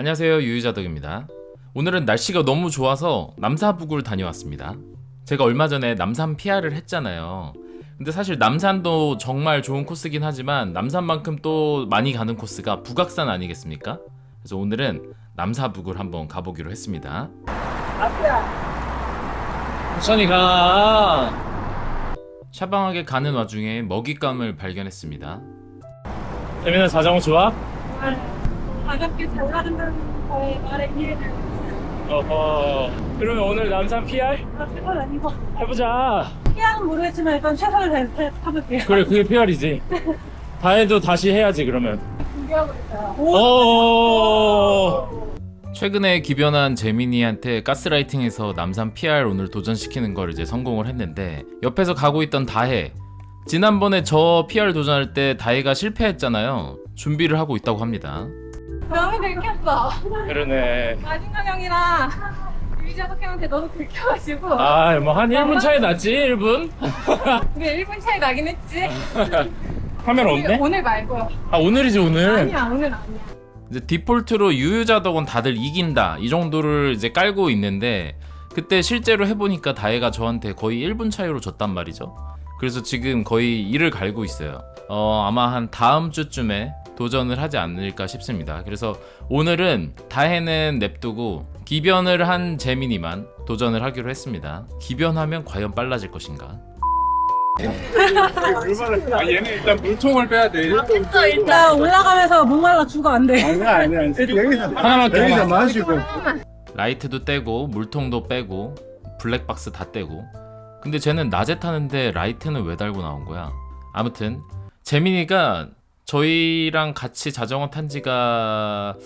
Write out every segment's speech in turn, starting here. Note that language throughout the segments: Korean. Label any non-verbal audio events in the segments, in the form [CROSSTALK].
안녕하세요 유유자덕입니다. 오늘은 날씨가 너무 좋아서 남사북을 다녀왔습니다. 제가 얼마 전에 남산 PR을 했잖아요. 근데 사실 남산도 정말 좋은 코스긴 하지만 남산만큼 또 많이 가는 코스가 북악산 아니겠습니까? 그래서 오늘은 남사북을 한번 가보기로 했습니다. 천천히 가. 샤방하게 가는 와중에 먹잇감을 발견했습니다. 재민아 자전거 좋아? 가볍게 잘 나른다는 거에 말에 이해를 어허. 그러면 오늘 남산 PR 그건 아니고 해보자. 피아는 모르겠지만 일단 최선을 다해서 타볼게요 그래 그게 PR이지. 다 해도 다시 해야지 그러면. 준비하고 있어요 오. 최근에 기변한 재민이한테 가스라이팅해서 남산 PR 오늘 도전시키는 걸 이제 성공을 했는데 옆에서 가고 있던 다혜 지난번에 저 PR 도전할 때 다혜가 실패했잖아요 준비를 하고 있다고 합니다 명이 들켰어 그러네. 마진강 형이랑 유지아석 형한테 너무 들켜가지고 아, 뭐 한 1분 차이 났지? 1분? 우리 1분 차이 나긴 했지 [LAUGHS] 카메라 없네? 오늘 말고요 아, 오늘이지 오늘. 아니야 오늘 아니야 이제 디폴트로 유유자 덕은 다들 이긴다 이 정도를 이제 깔고 있는데 그때 실제로 해보니까 다혜가 저한테 거의 1분 차이로 졌단 말이죠 그래서 지금 거의 이를 갈고 있어요 어 아마 한 다음 주쯤에 도전을 하지 않을까 싶습니다 그래서 오늘은 다혜는 냅두고 기변을 한 재민이만 도전을 하기로 했습니다 기변하면 과연 빨라질 것인가 아, 얘는 일단 물통을 빼야 돼. 됐어 일단 올라가면서 목말라 죽어 안 돼 아니야, 아니야. [LAUGHS] 여기서, 하나만 더 여기서. 마시고. 라이트도 떼고 물통도 빼고 블랙박스 다 떼고 근데 쟤는 낮에 타는데 라이트는 왜 달고 나온 거야 아무튼 재민이가 저희랑 같이 자전거 탄 지가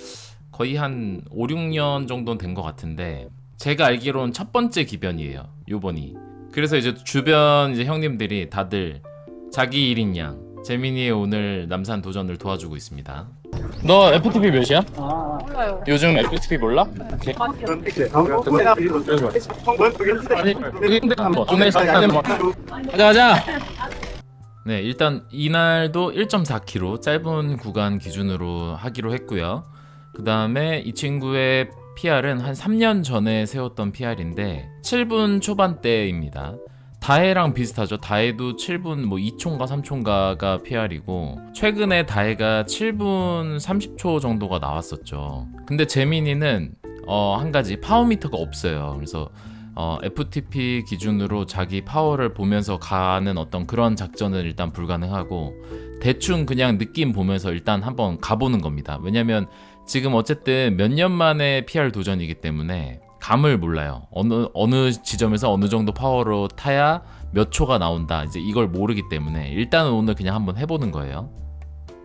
거의 한 5, 6년 정도 된것 같은데 제가 알기로는 첫 번째 기변이에요 요번이 그래서 이제 주변 이제 형님들이 다들 자기 일인 양 재민이의 오늘 남산 도전을 도와주고 있습니다 너 FTP 몇이야? 몰라요 요즘 FTP 몰라? 오케이. 아니, 근데 한번. 오늘 거. 가자, 가자. 네, 일단 이날도 1.4km 짧은 구간 기준으로 하기로 했고요. 그 다음에 이 친구의 PR은 한 3년 전에 세웠던 PR인데 7분 초반대입니다. 다해랑 비슷하죠. 다해도 7분 뭐 2초인가 3초인가가 PR이고 최근에 다해가 7분 30초 정도가 나왔었죠. 근데 재민이는 어, 한 가지 파워미터가 없어요. 그래서 어, FTP 기준으로 자기 파워를 보면서 가는 어떤 그런 작전은 일단 불가능하고 대충 그냥 느낌 보면서 일단 한번 가보는 겁니다. 왜냐면 지금 어쨌든 몇 년 만에 PR 도전이기 때문에 감을 몰라요. 어느 어느 지점에서 어느 정도 파워로 타야 몇 초가 나온다. 이제 이걸 모르기 때문에 일단은 오늘 그냥 한번 해보는 거예요.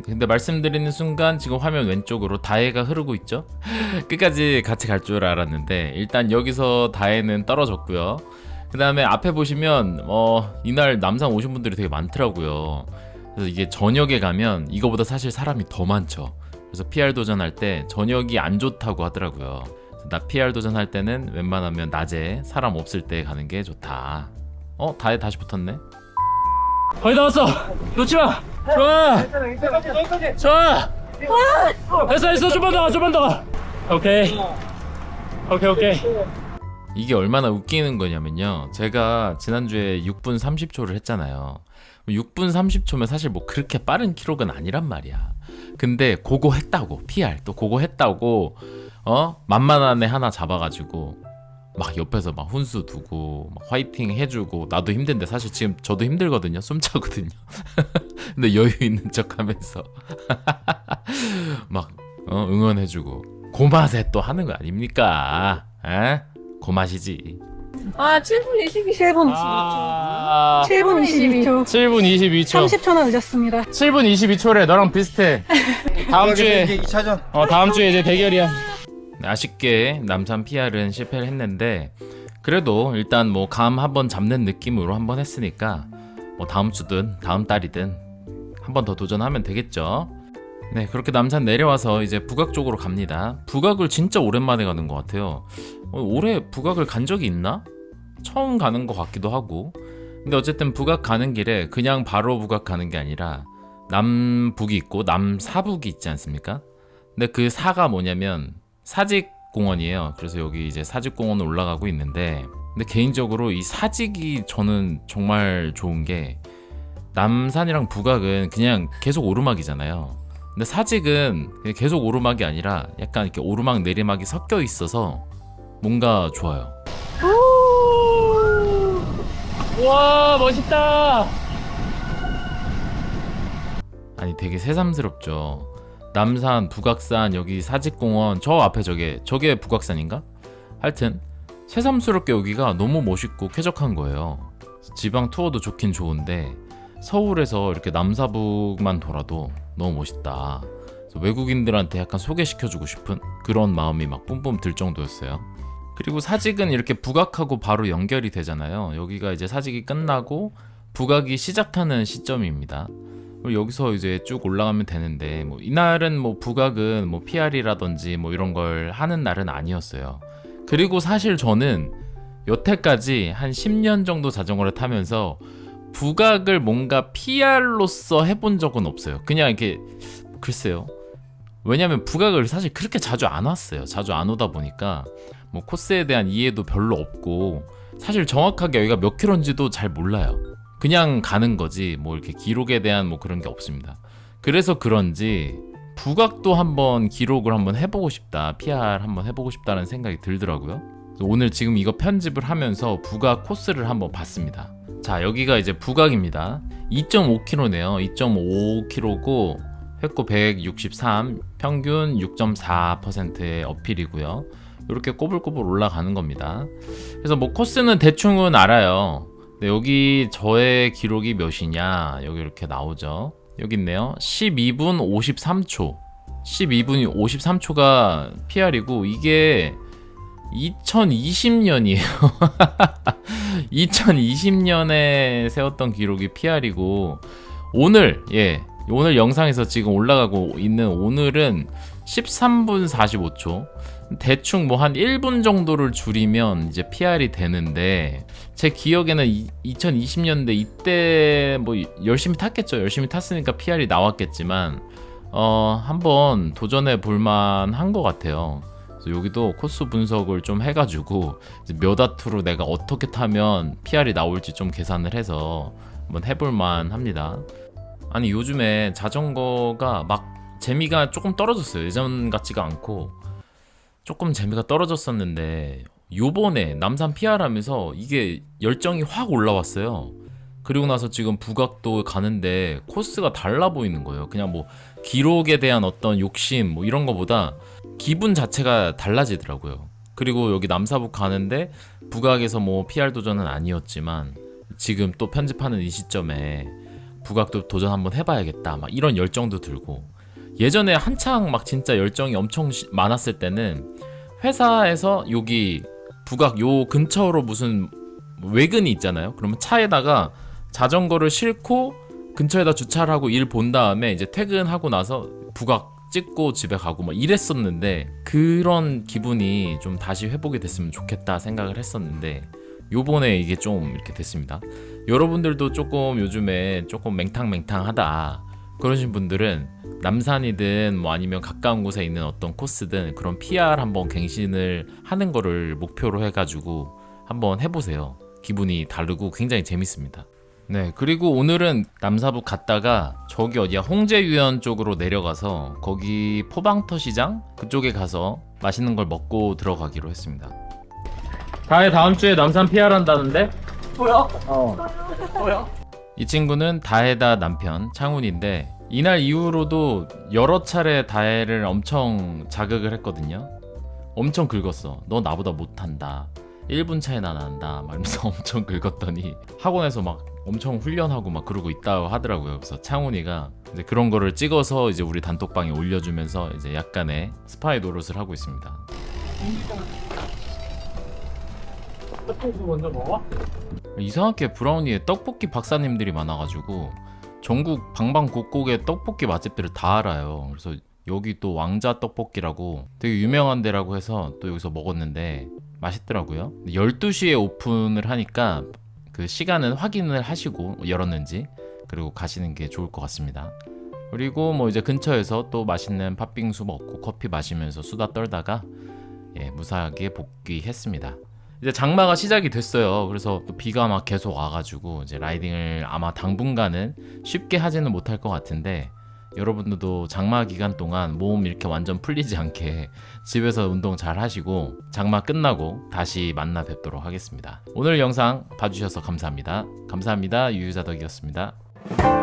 근데 말씀드리는 순간 지금 화면 왼쪽으로 다해가 흐르고 있죠? [LAUGHS] 끝까지 같이 갈 줄 알았는데 일단 여기서 다해는 떨어졌고요. 그 다음에 앞에 보시면 어 이날 남산 오신 분들이 되게 많더라고요. 그래서 이게 저녁에 가면 이거보다 사실 사람이 더 많죠. 그래서 PR 도전할 때 저녁이 안 좋다고 하더라고요. 나 PR 도전할 때는 웬만하면 낮에 사람 없을 때 가는 게 좋다. 어 다해 다시 붙었네. 거의 다 왔어. 놓지 마. 좋아. 좋아. 됐어, 됐어. 좀만 더, 가, 좀만 더. 가. 오케이. 오케이, 오케이. 이게 얼마나 웃기는 거냐면요. 제가 지난주에 6분 30초를 했잖아요. 6분 30초면 사실 뭐 그렇게 빠른 기록은 아니란 말이야. 근데 그거 했다고 PR 또 그거 했다고 어 만만한 애 하나 잡아가지고 막 옆에서 막 훈수 두고 막 화이팅 해주고 나도 힘든데 사실 지금 저도 힘들거든요. 숨차거든요. [LAUGHS] 근데 여유 있는 척하면서 [LAUGHS] 막 어, 응원해주고 고맛에 또 하는 거 아닙니까? 에? 고맛이지. 아 7분 22초 아, 7분 22초 7분 22초. 30초나 늦었습니다 7분 22초래. 너랑 비슷해. 다음 주에 2차전. 어 다음 주에 이제 대결이야. 네, 아쉽게 남산 PR은 실패를 했는데 그래도 일단 뭐 감 한번 잡는 느낌으로 한번 했으니까 뭐 다음 주든 다음 달이든 한 번 더 도전하면 되겠죠. 네 그렇게 남산 내려와서 이제 북악 쪽으로 갑니다. 북악을 진짜 오랜만에 가는 것 같아요. 어, 올해 북악을 간 적이 있나? 처음 가는 것 같기도 하고. 근데 어쨌든 북악 가는 길에 그냥 바로 북악 가는 게 아니라 남북이 있고 남사북이 있지 않습니까? 근데 그 사가 뭐냐면 사직 공원이에요. 그래서 여기 이제 사직 공원을 올라가고 있는데 근데 개인적으로 이 사직이 저는 정말 좋은 게 남산이랑 북악은 그냥 계속 오르막이잖아요. 근데 사직은 계속 오르막이 아니라 약간 이렇게 오르막 내리막이 섞여 있어서 뭔가 좋아요. 와 멋있다. 아니 되게 새삼스럽죠. 남산, 북악산, 여기 사직공원 저 앞에 저게 저게 북악산인가? 하여튼 새삼스럽게 여기가 너무 멋있고 쾌적한 거예요. 지방 투어도 좋긴 좋은데 서울에서 이렇게 남사북만 돌아도 너무 멋있다. 외국인들한테 약간 소개시켜주고 싶은 그런 마음이 막 뿜뿜 들 정도였어요. 그리고 사직은 이렇게 북악하고 바로 연결이 되잖아요. 여기가 이제 사직이 끝나고 북악이 시작하는 시점입니다. 여기서 이제 쭉 올라가면 되는데 뭐 이날은 뭐 북악은 뭐 PR이라든지 뭐 이런 걸 하는 날은 아니었어요. 그리고 사실 저는 여태까지 한 10년 정도 자전거를 타면서 북악을 뭔가 PR로서 해본 적은 없어요. 그냥 이렇게 글쎄요. 왜냐면 북악을 사실 그렇게 자주 안 왔어요. 자주 안 오다 보니까 뭐 코스에 대한 이해도 별로 없고 사실 정확하게 여기가 몇 킬로인지도 잘 몰라요. 그냥 가는 거지 뭐 이렇게 기록에 대한 뭐 그런 게 없습니다. 그래서 그런지 북악도 한번 기록을 한번 해보고 싶다, PR 한번 해보고 싶다는 생각이 들더라고요. 오늘 지금 이거 편집을 하면서 북악 코스를 한번 봤습니다. 자 여기가 이제 북악입니다. 2.5km네요. 2.5km고 획고 163, 평균 6.4%의 어필이고요. 이렇게 꼬불꼬불 올라가는 겁니다. 그래서 뭐 코스는 대충은 알아요. 네, 여기 저의 기록이 몇이냐? 여기 이렇게 나오죠. 여기 있네요. 12분 53초. 12분 53초가 PR이고 이게 2020년이에요. 2020년에 [LAUGHS] 세웠던 기록이 PR이고 오늘 예 오늘 영상에서 지금 올라가고 있는 오늘은 13분 45초 대충 뭐 한 1분 정도를 줄이면 이제 PR이 되는데 제 기억에는 이, 2020년대 이때 뭐 열심히 탔겠죠. 열심히 탔으니까 PR이 나왔겠지만 어 한번 도전해 볼 만 한 것 같아요. 여기도 코스 분석을 좀 해가지고 몇 와트로 내가 어떻게 타면 PR이 나올지 좀 계산을 해서 한번 해볼 만 합니다. 아니 요즘에 자전거가 막 재미가 조금 떨어졌어요. 예전 같지가 않고 조금 재미가 떨어졌었는데 요번에 남산 PR 하면서 이게 열정이 확 올라왔어요. 그리고 나서 지금 북악도 가는데 코스가 달라 보이는 거예요. 그냥 뭐 기록에 대한 어떤 욕심 뭐 이런 거보다 기분 자체가 달라지더라고요. 그리고 여기 남사북 가는데 북악에서 뭐 PR 도전은 아니었지만 지금 또 편집하는 이 시점에 북악도 도전 한번 해봐야겠다 막 이런 열정도 들고 예전에 한창 막 진짜 열정이 엄청 시- 많았을 때는 회사에서 여기 북악 요 근처로 무슨 외근이 있잖아요. 그러면 차에다가 자전거를 싣고 근처에다 주차를 하고 일 본 다음에 이제 퇴근하고 나서 북악 찍고 집에 가고 막 이랬었는데 그런 기분이 좀 다시 회복이 됐으면 좋겠다 생각을 했었는데 요번에 이게 좀 이렇게 됐습니다. 여러분들도 조금 요즘에 조금 맹탕맹탕하다 그러신 분들은 남산이든 뭐 아니면 가까운 곳에 있는 어떤 코스든 그런 PR 한번 갱신을 하는 거를 목표로 해가지고 한번 해보세요. 기분이 다르고 굉장히 재밌습니다. 네, 그리고 오늘은 남사북 갔다가 저기 어디야 홍제유연 쪽으로 내려가서 거기 포방터 시장 그쪽에 가서 맛있는 걸 먹고 들어가기로 했습니다. 다혜 다음 주에 남산 PR 한다는데? 이 친구는 다혜다 남편 창훈인데 이날 이후로도 여러 차례 다혜를 엄청 자극을 했거든요. 엄청 긁었어. 너 나보다 못한다. 1분 차이 나 난다. 막 이러면서 [LAUGHS] 엄청 긁었더니 학원에서 막 엄청 훈련하고 막 그러고 있다고 하더라고요. 그래서 창훈이가 이제 그런 거를 찍어서 이제 우리 단톡방에 올려주면서 이제 약간의 스파이 노릇을 하고 있습니다. 먼저 먹어? 이상하게 브라우니에 떡볶이 박사님들이 많아가지고 전국 방방곡곡의 떡볶이 맛집들을 다 알아요. 그래서 여기 또 왕자 떡볶이라고 되게 유명한 데라고 해서 또 여기서 먹었는데 맛있더라고요. 12시에 오픈을 하니까 그 시간은 확인을 하시고 열었는지 그리고 가시는 게 좋을 것 같습니다. 그리고 뭐 이제 근처에서 또 맛있는 팥빙수 먹고 커피 마시면서 수다 떨다가 예, 무사하게 복귀했습니다. 이제 장마가 시작이 됐어요. 그래서 또 비가 막 계속 와가지고 이제 라이딩을 아마 당분간은 쉽게 하지는 못할 것 같은데 여러분들도 장마 기간 동안 몸 이렇게 완전 풀리지 않게 [LAUGHS] 집에서 운동 잘 하시고 장마 끝나고 다시 만나 뵙도록 하겠습니다. 오늘 영상 봐주셔서 감사합니다. 감사합니다. 유유자덕이었습니다.